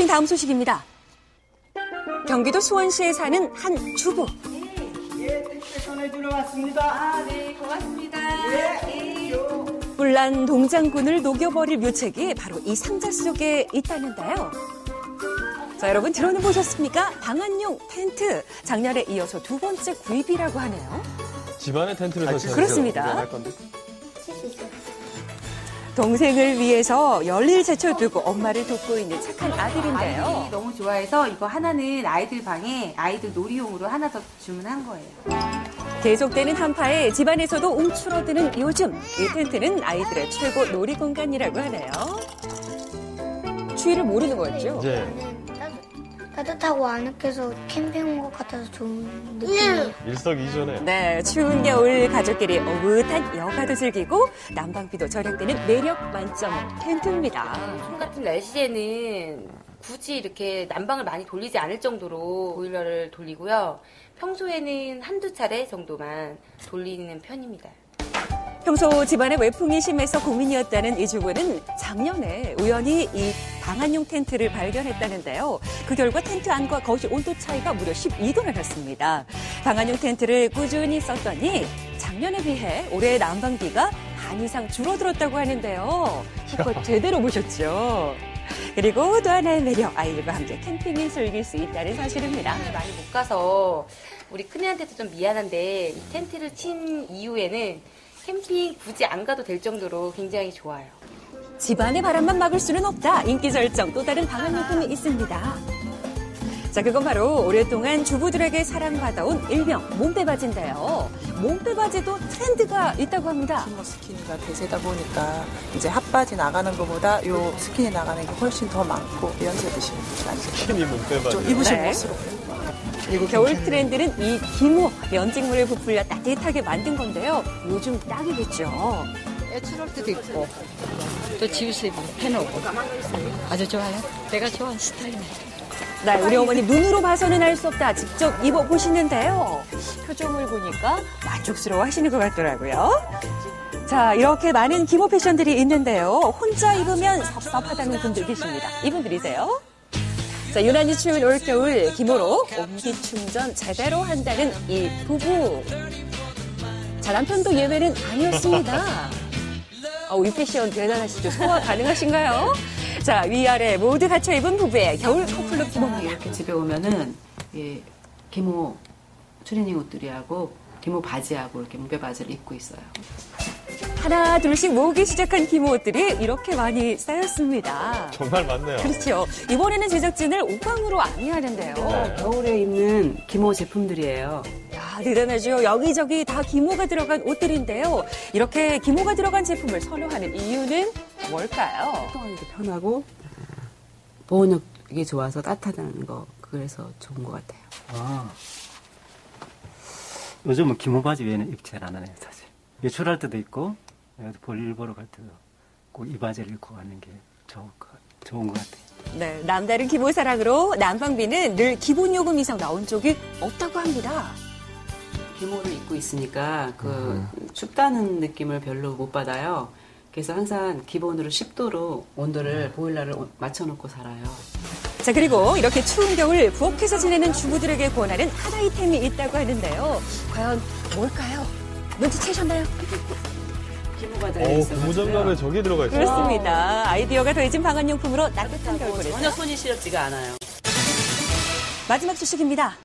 캠핑 다음 소식입니다. 경기도 수원시에 사는 한 주부. 예, 택배 전해주러 왔습니다. 아, 네, 고맙습니다. 네. 불난 동장군을 녹여버릴 묘책이 바로 이 상자 속에 있다는데요. 자, 여러분 들어는 보셨습니까? 방한용 텐트. 작년에 이어서 두 번째 구입이라고 하네요. 집안에 텐트를 설치하는 그렇습니다. 할 건데. 동생을 위해서 열일 제쳐두고 엄마를 돕고 있는 착한 아이들이 아들인데요. 너무 좋아해서 이거 하나는 아이들 방에 아이들 놀이용으로 하나 더 주문한 거예요. 계속되는 한파에 집안에서도 움츠러드는 요즘 이 텐트는 아이들의 최고 놀이 공간이라고 하네요. 추위를 모르는 거죠? 이제 따뜻하고 아늑해서 캠핑 온 것 같아서 좋은 느낌이에요. 일석이조네. 네, 추운 겨울 가족끼리 오붓한 여가도 즐기고 난방비도 절약되는 매력 만점 텐트입니다. 총 같은 날씨에는 굳이 이렇게 난방을 많이 돌리지 않을 정도로 보일러를 돌리고요. 평소에는 한두 차례 정도만 돌리는 편입니다. 평소 집안에 외풍이 심해서 고민이었다는 이 주부는 작년에 우연히 이 방한용 텐트를 발견했다는데요. 그 결과 텐트 안과 거실 온도 차이가 무려 12도나 났습니다. 방한용 텐트를 꾸준히 썼더니 작년에 비해 올해 난방비가 반 이상 줄어들었다고 하는데요. 실컷 제대로 보셨죠? 그리고 또 하나의 매력, 아이들과 함께 캠핑을 즐길 수 있다는 사실입니다. 많이 못 가서 우리 큰애한테도 좀 미안한데 이 텐트를 친 이후에는 캠핑 굳이 안 가도 될 정도로 굉장히 좋아요. 집안의 바람만 막을 수는 없다. 인기 절정 또 다른 방한 용품이 있습니다. 자, 그건 바로 오랫동안 주부들에게 사랑받아온 일명 몸빼바지인데요. 몸빼바지도 트렌드가 있다고 합니다. 뭐 스키니가 대세다 보니까 이제 핫바지 나가는 것보다 요 스키니 나가는 게 훨씬 더 많고 연세 드시는 분이 많으요 힘이 몸빼바지. 좀 입으신 네. 멋으로. 그리고 겨울. 트렌드는 이 기모, 면직물을 부풀려 따뜻하게 만든 건데요. 요즘 딱이겠죠. 애출할 때도 있고 또 입으면 해놓고 아주 좋아요. 내가 좋아하는 스타일이네. 네, 우리 어머니 눈으로 봐서는 알 수 없다. 직접 입어보시는데요. 표정을 보니까 만족스러워 하시는 것 같더라고요. 자, 이렇게 많은 기모 패션들이 있는데요. 혼자 입으면 섭섭하다는 분들 계십니다. 이분들이세요. 자, 유난히 추운 올겨울 기모로 온기 충전 제대로 한다는 이 부부. 자, 남편도 예외는 아니었습니다. 어, 우리 패션 대단하시죠? 소화 가능하신가요? 자, 위아래 모두 갖춰 입은 부부의 겨울 커플룩 기모입니다. 이렇게 집에 오면은 예, 기모 트레이닝 옷들이하고 기모 바지하고 이렇게 무배 바지를 입고 있어요. 하나 둘씩 모으기 시작한 기모 옷들이 이렇게 많이 쌓였습니다. 정말 많네요. 그렇죠. 이번에는 제작진을 옷방으로 안내하는데요. 네. 겨울에 입는 기모 제품들이에요. 야, 대단하죠. 여기저기 다 기모가 들어간 옷들인데요. 이렇게 기모가 들어간 제품을 선호하는 이유는 뭘까요? 활동하기도 편하고 보온력이 좋아서 따뜻하다는 거 그래서 좋은 것 같아요. 아, 요즘은 기모 바지 외에는 입지 안 하네요, 사실. 외출할 때도 있고, 볼일 보러 갈 때도 꼭 이 바지를 입고 가는 게 좋은 것, 좋은 것 같아요. 네, 남다른 기모 사랑으로 난방비는 늘 기본 요금 이상 나온 적이 없다고 합니다. 기모를 입고 있으니까 그 춥다는 느낌을 별로 못 받아요. 그래서 항상 기본으로 10도로 온도를 보일러를 맞춰놓고 살아요. 자, 그리고 이렇게 추운 겨울 부엌에서 지내는 주부들에게 권하는 한 아이템이 있다고 하는데요. 과연 뭘까요? 눈치채셨나요? 기모가 어, 들어있어요. 고무장갑에 저게 들어가 있어요. 그렇습니다. 아이디어가 더해진 방한용품으로 따뜻한 겨울을 전혀 손이 시렵지가 않아요. 마지막 소식입니다.